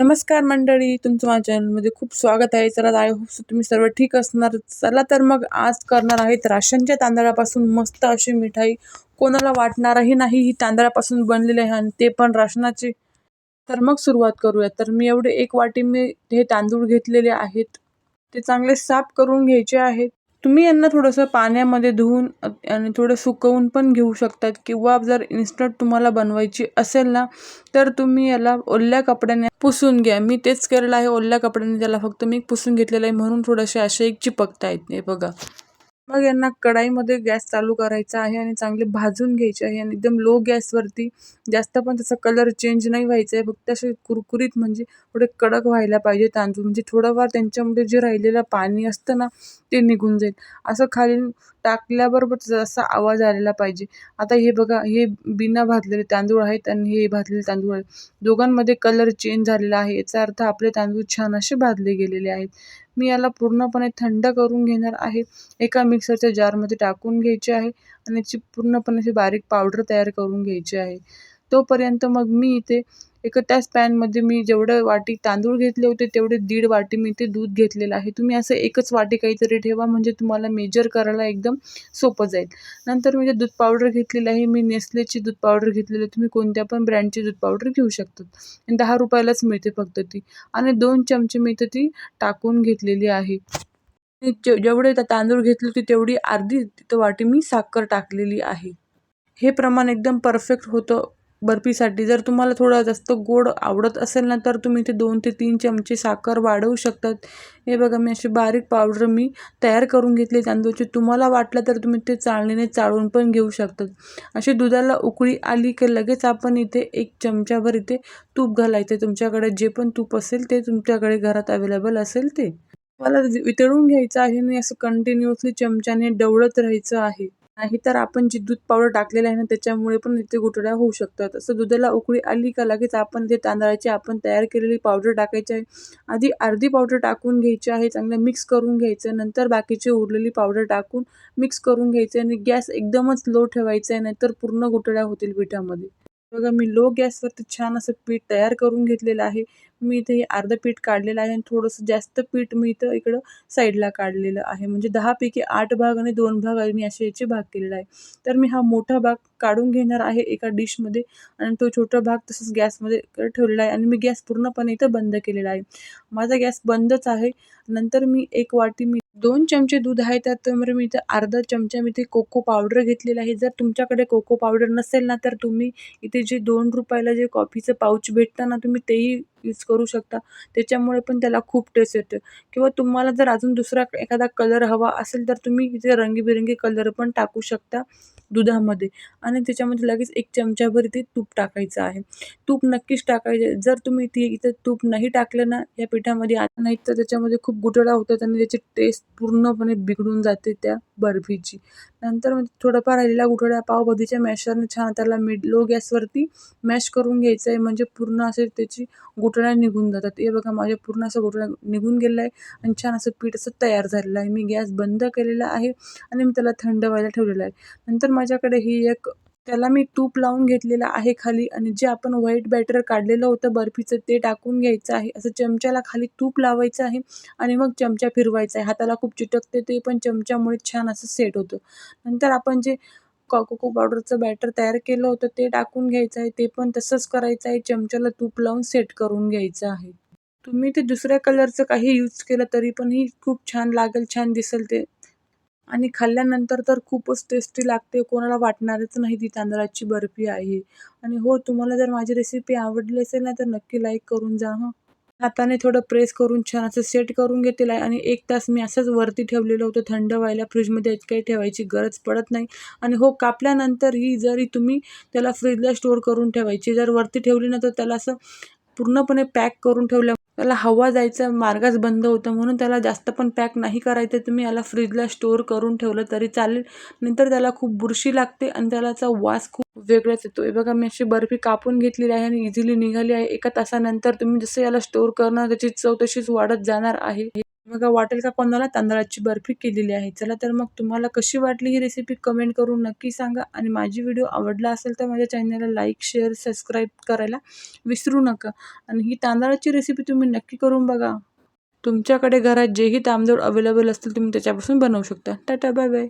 नमस्कार मंडळी तुमचं माझ्या चॅनलमध्ये खूप स्वागत आहे. चला आय होप तुम्ही सर्व ठीक असणार. चला तर मग आज करणार आहेत राशनच्या तांदळापासून मस्त अशी मिठाई. कोणाला वाटणारही नाही ही तांदळापासून बनलेली आहे आणि ते पण राशनाचे. तर मग सुरुवात करूया तर मी एवढे एक वाटी मी हे तांदूळ घेतलेले आहेत. ते चांगले साफ करून घ्यायचे आहेत. तुम्ही यांना थोडंसं पाण्यामध्ये धुवून आणि थोडं सुकवून पण घेऊ शकतात किंवा जर इन्स्टंट तुम्हाला बनवायची असेल ना तर तुम्ही याला ओल्या कपड्याने पुसून घ्या. मी तेच केलेलं आहे ओल्या कपड्याने त्याला फक्त मी पुसून घेतलेलं आहे म्हणून थोडेसे असे एक चिपकतायत नाही बघा. मग यांना कढाईमध्ये गॅस चालू करायचा आहे आणि चांगले भाजून घ्यायचे आहे. आणि एकदम लो गॅसवरती जास्त पण त्याचा कलर चेंज नाही व्हायचा आहे. फक्त असे कुरकुरीत म्हणजे थोडे कडक व्हायला पाहिजे तांदूळ. म्हणजे थोडंफार त्यांच्यामध्ये जे राहिलेलं पाणी असतं ना ते निघून जाईल. असं खाली टाकल्याबरोबर जसा असा आवाज आलेला पाहिजे. आता हे बघा हे बिना भाजलेले तांदूळ आहेत आणि हे भाजलेले तांदूळ आहेत. दोघांमध्ये कलर चेंज झालेला आहे. याचा अर्थ आपले तांदूळ छान असे भाजले गेलेले आहेत. मी याला पूर्णपणे थंड करून घेणार आहे. एका मिक्सरच्या जारमध्ये टाकून घ्यायचे आहे आणि याची पूर्णपणे अशी बारीक पावडर तयार करून घ्यायची आहे. तोपर्यंत मग मी इथे एका त्याच पॅनमध्ये मी जेवढं वाटी तांदूळ घेतले होते तेवढे दीड वाटी मी ते दूध घेतलेलं आहे. तुम्ही असं एकच वाटी काहीतरी ठेवा म्हणजे तुम्हाला मेजर करायला एकदम सोपं जाईल. नंतर मी जे दूध पावडर घेतलेलं आहे मी नेस्लेची दूध पावडर घेतलेली आहे. तुम्ही कोणत्या पण ब्रँडची दूध पावडर घेऊ शकतात. आणि दहा रुपयालाच मिळते फक्त ती. आणि दोन चमचे मी तर ती टाकून घेतलेली आहे. जे जेवढे तांदूळ घेतले होते तेवढी अर्धी तिथं वाटी मी साखर टाकलेली आहे. हे प्रमाण एकदम परफेक्ट होतं. बर्फीसाठी. जर तुम्हाला थोडं जास्त गोड आवडत असेल ना तर तुम्ही इथे दोन ते तीन चमचे साखर वाढवू शकतात. हे बघा मी अशी बारीक पावडर मी तयार करून घेतली तांदूळची तुम्हाला वाटलं तर तुम्ही ते चाळणीने चाळून पण घेऊ शकतात. अशी दुधाला उकळी आली की लगेच आपण इथे एक चमच्याभर इथे तूप घालायचं तुमच्याकडे जे पण तूप असेल ते तुमच्याकडे घरात अवेलेबल असेल ते. मला वितळून घ्यायचं आहे आणि असं कंटिन्युअसली चमच्याने डवळत राहायचं आहे. नाही तर आपण जी दूध पावडर टाकलेलं आहे ना त्याच्यामुळे पण इथे गुठळ्या होऊ शकतात. असं दुधाला उकळी आली का लगेच आपण ते तांदळाची आपण तयार केलेली पावडर टाकायची आहे. आधी अर्धी पावडर टाकून घ्यायची आहे चांगलं मिक्स करून घ्यायचं नंतर बाकीची उरलेली पावडर टाकून मिक्स करून घ्यायचं आणि गॅस एकदमच लो ठेवायचा आहे नाहीतर पूर्ण गुठळ्या होतील पिठामध्ये. बघा मी लो गॅसवरती छान असं पीठ तयार करून घेतलेलं आहे. मी इथे हे अर्धं पीठ काढलेलं आहे आणि थोडंसं जास्त पीठ मी इथं इकडं साईडला काढलेलं आहे. म्हणजे दहापैकी आठ भाग आणि दोन भाग मी असे याचे भाग केलेला आहे. तर मी हा मोठा भाग काढून घेणार आहे एका डिशमध्ये आणि तो छोटा भाग तसंच गॅसमध्ये ठेवलेला आहे आणि मी गॅस पूर्णपणे इथं बंद केलेला आहे. माझा गॅस बंदच आहे. नंतर मी एक वाटी मी दोन चमचे दूध आहे त्याच्यामुळे मी इथं अर्धा चमचा मी इथे कोको पावडर घेतलेला आहे. जर तुमच्याकडे कोको पावडर नसेल ना तर तुम्ही इथे जे दोन रुपयाला जे कॉफीचं पाऊच भेटतं ना तुम्ही तेही यूज करू शकता. त्याच्यामुळे पण त्याला खूप टेस्ट येते. किंवा तुम्हाला जर अजून दुसरा एखादा कलर हवा असेल तर तुम्ही इथे रंगीबिरंगी कलर पण टाकू शकता. दुधामध्ये. आणि त्याच्यामध्ये लगेच एक चमचाभर ते तूप टाकायचं आहे. तूप नक्कीच टाकायचे जर तुम्ही ती इथं तूप नाही टाकलं ना या पिठामध्ये आता नाही तर त्याच्यामध्ये खूप गुठळा होतात आणि त्याची टेस्ट पूर्णपणे बिघडून जाते त्या बर्फीची. नंतर मग थोडंफार राहिलेला गुठळा पावभाजीच्या मॅशरने छान त्याला मिड लो गॅसवरती मॅश करून घ्यायचं आहे म्हणजे पूर्ण असे त्याची गुठळ्या निघून जातात. हे बघा माझ्या पूर्ण असं गुठळ्या निघून गेलं आहे आणि छान असं पीठ असं तयार झालेलं आहे. मी गॅस बंद केलेला आहे आणि मी त्याला थंड व्हायला ठेवलेलं आहे. नंतर माझ्याकडे ही एक त्याला मी तूप लावून घेतलेलं आहे खाली आणि जे आपण व्हाईट बॅटर काढलेलं होतं बर्फीचं ते टाकून घ्यायचं आहे. असं चमच्याला खाली तूप लावायचं आहे आणि मग चमचा फिरवायचा आहे. हाताला खूप चिटकते ते पण चमच्यामुळे छान असं सेट होतं. नंतर आपण जे को कोको पावडरचं बॅटर तयार केलं होतं ते टाकून घ्यायचं आहे. ते पण तसंच करायचं आहे. चमच्याला तूप लावून सेट करून घ्यायचं आहे. तुम्ही ते दुसऱ्या कलरचं काही यूज केलं तरी पण ही खूप छान लागेल छान दिसेल ते. आणि खाल्ल्यानंतर तर खूपच टेस्टी लागते. कोणाला वाटणारच नाही ती तांदळाची बर्फी आहे. आणि हो तुम्हाला जर माझी रेसिपी आवडली असेल ना तर नक्की लाईक करून जा हं. हाताने थोडं प्रेस करून छान असं सेट करून घेतलेलं आहे. आणि एक तास मी असंच वरती ठेवलेलं होतं. थंड व्हायला फ्रीजमध्ये काही ठेवायची गरज पडत नाही. आणि हो कापल्यानंतर ही जरी तुम्ही त्याला फ्रीजला स्टोअर करून ठेवायची. जर वरती ठेवली ना तर त्याला असं पूर्णपणे पॅक करून ठेवल्या. त्याला हवा जायचा मार्गच बंद होतं. म्हणून त्याला जास्त पण पॅक नाही करायचं. तुम्ही याला फ्रीजला स्टोअर करून ठेवलं तरी चालेल. नंतर त्याला खूप बुरशी लागते आणि त्यालाचा वास खूप वेगळाच येतो. हे बघा मी अशी बर्फी कापून घेतलेली आहे आणि इझिली निघाली आहे. एका तासानंतर तुम्ही जसं याला स्टोअर करणार त्याची चव तशीच वाढत जाणार आहे. बघा वाटेल का कोणाला तांदळाची बर्फी केलेली आहे? चला तर मग तुम्हाला कशी वाटली ही रेसिपी कमेंट करून नक्की सांगा. आणि माझी व्हिडिओ आवडला असेल तर माझ्या चॅनलला लाईक शेअर सबस्क्राईब करायला विसरू नका. आणि ही तांदळाची रेसिपी तुम्ही नक्की करून बघा. तुमच्याकडे घरात जेही तांदूळ अवेलेबल असतील तुम्ही त्याच्यापासून बनवू शकता. Tata bye bye